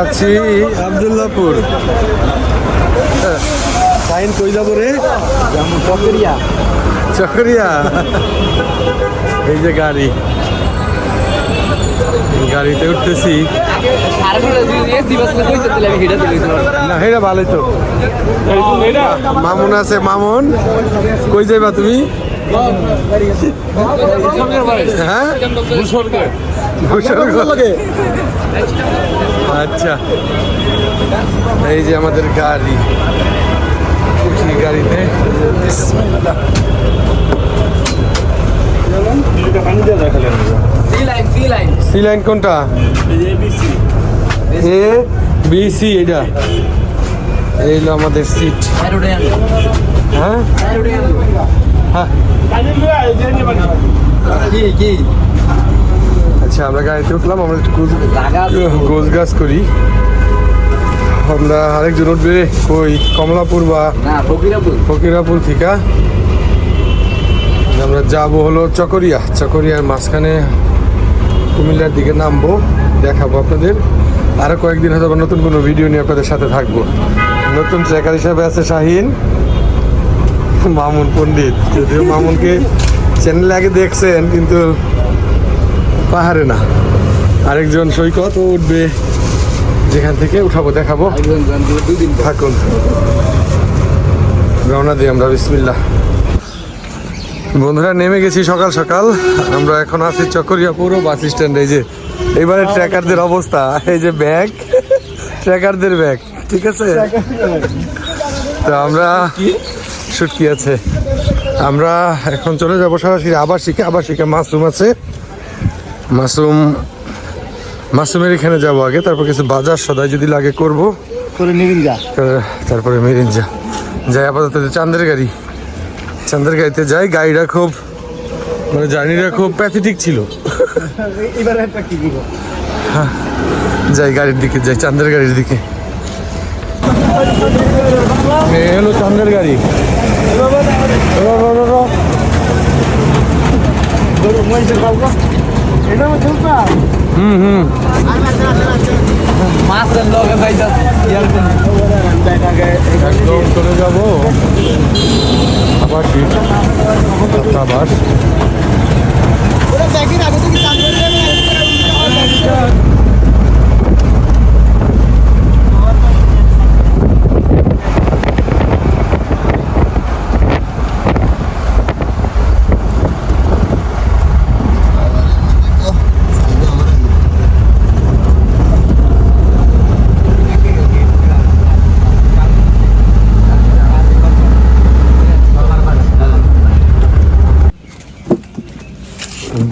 আছি আবদুল্লাপুর। সাইন কই যাব রে? চকরিয়া। চকরিয়া। এই যে গাড়ি। গাড়িতে উঠতেছি। না হেরা ভালোই তো। মামুন আছে, মামুন। কই যাইবা তুমি? হ্যাঁ? আচ্ছা। এই যে আমাদের গাড়ি। উঠি গাড়িতে। সি লাইন কোনটা? এ বি সি এটা। এই হলো আমাদের সিট হ্যাঁ? হ্যাঁ। আচ্ছা আমরা গাড়িতে উঠলাম আমরা একটু আছে। গোছ করি। আমরা আরেক আরেকজন উঠবে কই? কমলাপুর বা ফকিরাপুর। ফকিরাপুর থেকে। আমরা যাব হলো চকরিয়া। চকরিয়ার মাঝখানে কুমিল্লার দিকে নামবো দেখাবো আপনাদের। আরও কয়েকদিন হয়তো আবার নতুন কোনো ভিডিও নিয়ে আপনাদের সাথে থাকব। নতুন ট্রেকার হিসাবে আছে শাহিন মামুন পণ্ডিত। যদিও মামুনকে চ্যানেলে আগে দেখছেন কিন্তু পাহাড়ে না। আরেকজন সৈকত ও উঠবে যেখান থেকে উঠাবো দেখাবো। থাকুন। রওনা দিই আমরা বিসমিল্লাহ। বন্ধুরা নেমে গেছি সকাল সকাল। আমরা এখন আছি চকরিয়া পুরো বাস স্ট্যান্ডে। এই যে এবারে ট্র্যাকারদের অবস্থা। এই যে ব্যাগ ট্র্যাকারদের ব্যাগ ঠিক আছে? তো আমরা শুটকি আছে? আমরা এখন চলে যাব সরাসরি আবাসিকে। আবাসিকে মাশরুম আছে। মাশরুম মাশরুমের এখানে যাব আগে তারপর কিছু বাজার সদাই যদি লাগে করব। তারপরে মেরিনজা যাই আপাতত চান্দের গাড়ি। চান্দের গাড়িতে যাই গাড়িটা খুব মানে জার্নিটা খুব প্যাথেটিক ছিল। এবারে একটা কি দিব? যাই গাড়ির দিকে যাই চান্দের গাড়ির দিকে। হলো চান্দের গাড়ি। হুম হুম। মাছ লগে ভাই একদম চলে যাব আবার ঠিক আবার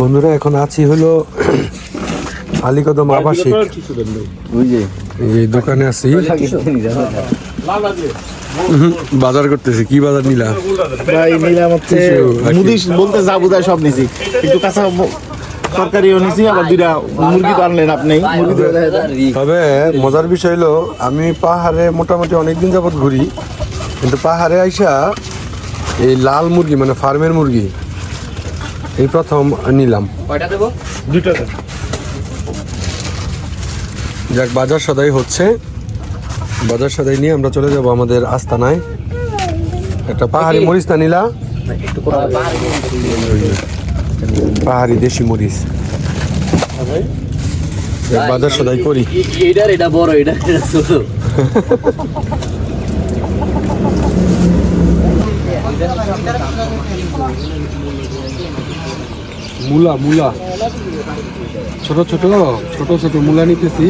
বন্ধুরা এখন আছি হলো আলিকদম আবাসিক। এই দোকানে আছি। বাজার করতেছি কি বাজার নিলা? ভাই নিলাম হচ্ছে কিছু বাকি। মুদি বলতে যা বোঝায় সব নিছি। একটু কাঁচা তরকারিও নিছি আবার দুইটা মুরগি তো আনলেন আপনি। তবে মজার বিষয় হলো আমি পাহাড়ে মোটামুটি অনেকদিন যাবত ঘুরি কিন্তু পাহাড়ে আইসা এই লাল মুরগি মানে ফার্মের মুরগি এই প্রথম নিলাম। কয়টা দেবো? দুইটা দেন। যাক বাজার সদাই হচ্ছে। বাজার সদাই নিয়ে আমরা চলে যাব আমাদের আস্তানায়। একটা পাহাড়ি মরিচ না নিলা? পাহাড়ি দেশি মরিচ। বাজার সদাই করি। এটার এটা বড় এটা এটা ছোট। মূলা মূলা। ছোট ছোট ছোট ছোট মূলা নিতেছি।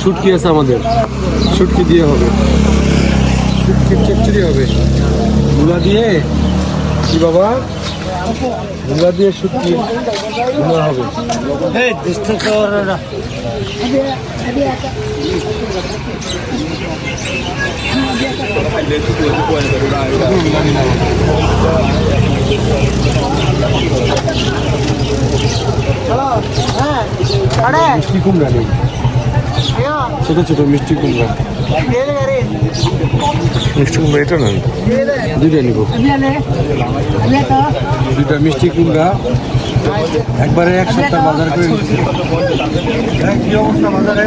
শুটকি আছে আমাদের। শুটকি দিয়ে হবে। শুটকি চচ্চড়ি হবে। মূলা দিয়ে কি বাবা? মূলা দিয়ে শুটকি মূলা হবে। মিষ্টি কুমড়া নেই। ছোট ছোট মিষ্টি কুমড়া। মিষ্টি কুমড়া এটা না দুইটা নিব। দুইটা মিষ্টি কুমড়া। একবারে এক সপ্তাহ বাজার করে নিচ্ছি। হ্যাঁ, কি অবস্থা বাজারে?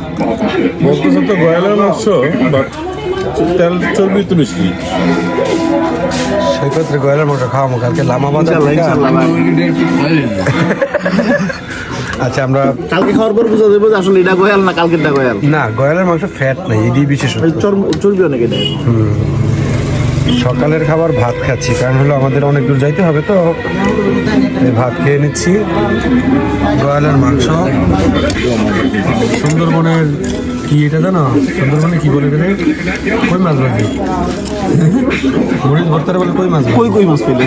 বলতেছে তো গয়লা মাংস বাট তেল চর্বি তো বেশি সেক্ষেত্রে গয়লার মাংস খাওয়াবো কালকে লামা বাজার আচ্ছা আমরা কালকে খাওয়ার পর বুঝা দেবো যে আসলে এটা গয়াল না কালকেরটা গয়াল। না গয়ালের মাংস ফ্যাট নাই এটি বিশেষ চর্বি অনেক এটা সকালের খাবার ভাত খাচ্ছি কারণ হলো আমাদের অনেক দূর যাইতে হবে তো। এই ভাত খেয়ে নিচ্ছি। ব্রয়লার মাংস। সুন্দরবনের কি এটা জানো? সুন্দরবনে কি বলে গেলে কই মাছ ভাজি? মরিচ ভর্তারে বলে কই মাছ কই কই মাছ পেলে?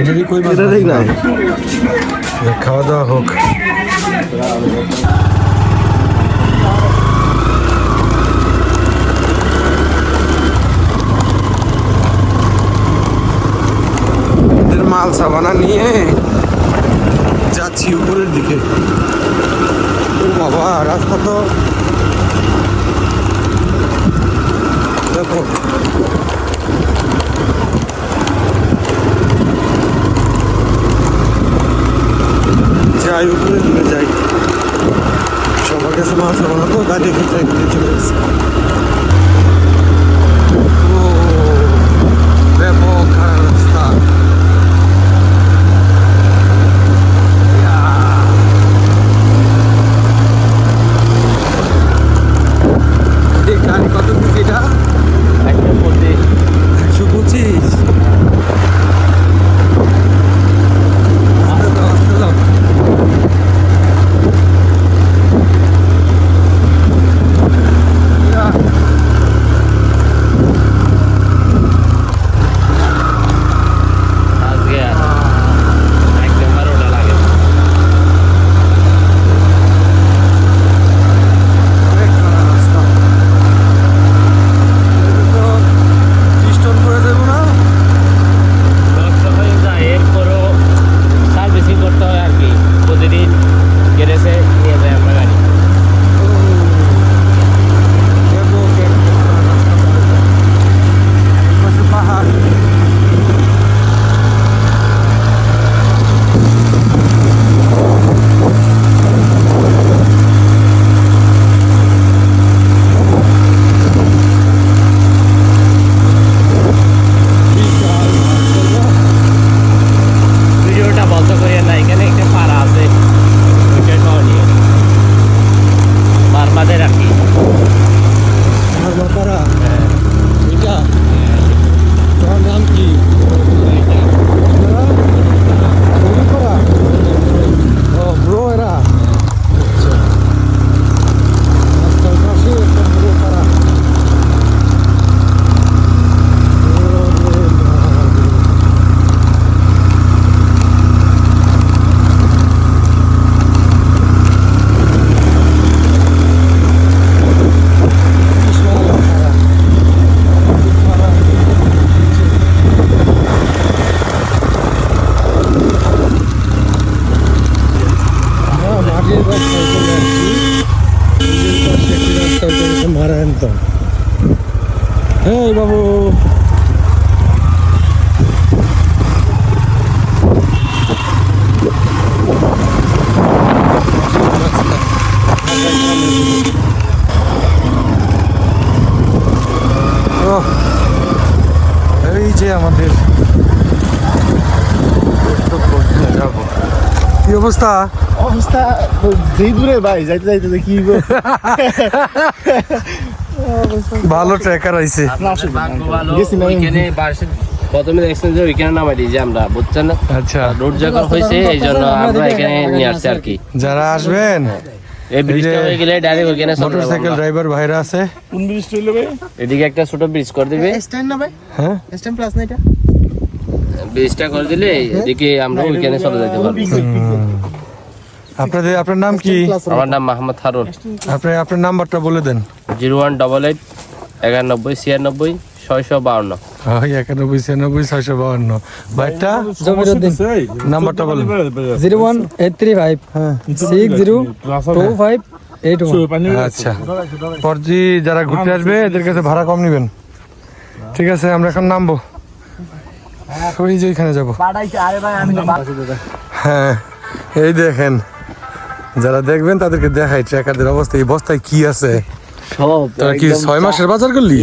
এটারই কই মাছ এটা খাওয়া দাওয়া হোক এদের মাল সাবানা নিয়ে যাচ্ছি উপরের দিকে। ও বাবা, রাস্তা তো দেখো। যাই, উপরে দিকে যাই। সবার কাছে মাল সাবানা তো গাড়ি চলে এসেছে। অবস্থা? অবস্থা যেই দূরে ভাই যাইতে যাইতে কি ভালো ট্রেকার আইছে। প্রথমে দেখছেন যে ওইখানে নামাই দিই যে আমরা বুঝছেন না? আচ্ছা। রোড যখন হয়েছে এই জন্য আমরা এখানে নিয়ে আসছি আর কি। যারা আসবেন এই ব্রিজটা হয়ে গেলে ডাইরেক্ট ওইখানে চলে যাব মোটরসাইকেল ড্রাইভার ভাইরা আছে। কোন ব্রিজ হইল ভাই? এদিকে একটা ছোট ব্রিজ করে দিবে। স্ট্যান্ড না ভাই? হ্যাঁ? স্ট্যান্ড প্লাস না এটা? ব্রিজটা করে দিলে এদিকে আমরা ওইখানে চলে যেতে পারব। আপনাদের আপনার নাম কি? আমার নাম মোহাম্মদ হারুন। আপনি আপনার নাম্বারটা বলে দেন। জিরো ওয়ান ডবল এইট একানব্বই ছিয়ানব্বই ছয়শো বাউন্ন। একানব্বই ছিয়ানব্বই ছয়শো বাউন্ন। ভাইটা? নাম্বারটা বলেন। Zero one eight three five six zero two five eight আচ্ছা। পরজি যারা ঘুরতে আসবে এদের কাছে ভাড়া কম নেবেন। ঠিক আছে আমরা এখন নামবো। ওই যে এখানে যাব। হ্যাঁ এই দেখেন। যারা দেখবেন তাদেরকে দেখাই ট্র্যাকারদের অবস্থা এই বস্তায় কি আছে? সব তোরা কি ছয় মাসের বাজার করলি?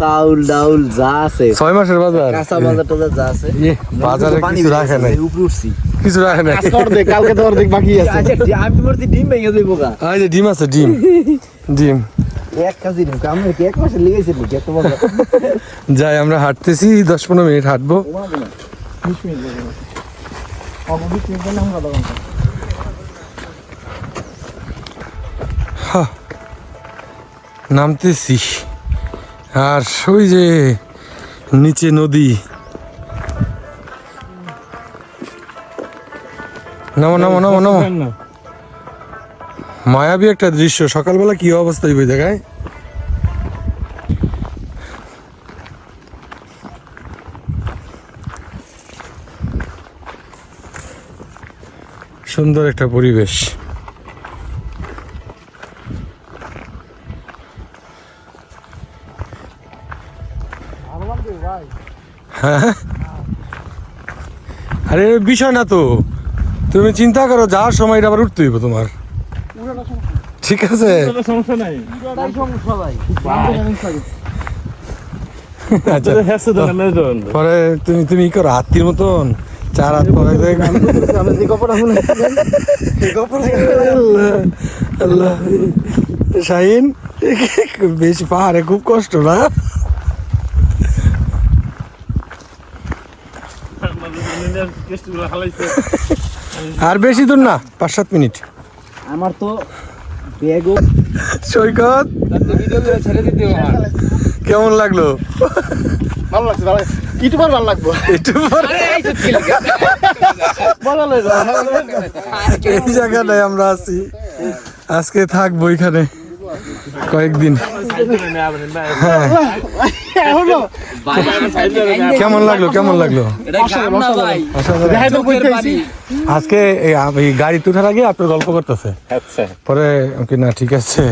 চাউল ডাউল যা আছে। ছয় মাসের বাজার? কাঁচা বাজার টাজার যা আছে। ইয়ে, বাজারে কিছু রাখে নাই। উপরে উঠছি। কিছু রাখে নাই। অর্ধেক কালকে তো অর্ধেক বাকি আছে। আমি মরতে ডিম ভেঙে দেবো গা। এই যে ডিম আছে ডিম। ডিম। যাই আমরা হাঁটতেছি দশ পনেরো মিনিট হাঁটবো। নামতেছি। আর ওই যে নিচে নদী। নামো নামো নামো নামো। মায়াবী একটা দৃশ্য, সকালবেলা কি অবস্থা হইবে দেখায় সুন্দর একটা পরিবেশ। হ্যাঁ? আরে বিষয় না তো। তুমি চিন্তা করো যাওয়ার সময় এটা আবার উঠতে হইব তোমার। ঠিক আছে? সমস্যা নাই। আচ্ছা। তো না তো। পরে তুমি তুমি করো হাতির মতন। চার হাত পরে দেখ। আমরা যে কপড়া শুনে আল্লাহ। আল্লাহ। শাহিন বেশি পাহাড়ে খুব কষ্ট না? আর বেশি দূর না পাঁচ সাত মিনিট। আমার তো সৈকত? ছেড়ে দিতে কেমন লাগল? ভালো লাগছে ভালো ইউটিউবার ভালো লাগবো। এই জায়গাটায় আমরা আছি। আজকে থাকব এখানে কয়েকদিন। কেমন লাগল কেমন লাগল? আজকে এই গাড়ি তুঠার আগে আপনার গল্প করতেছে। আচ্ছা। পরে ওকে না ঠিক আছে।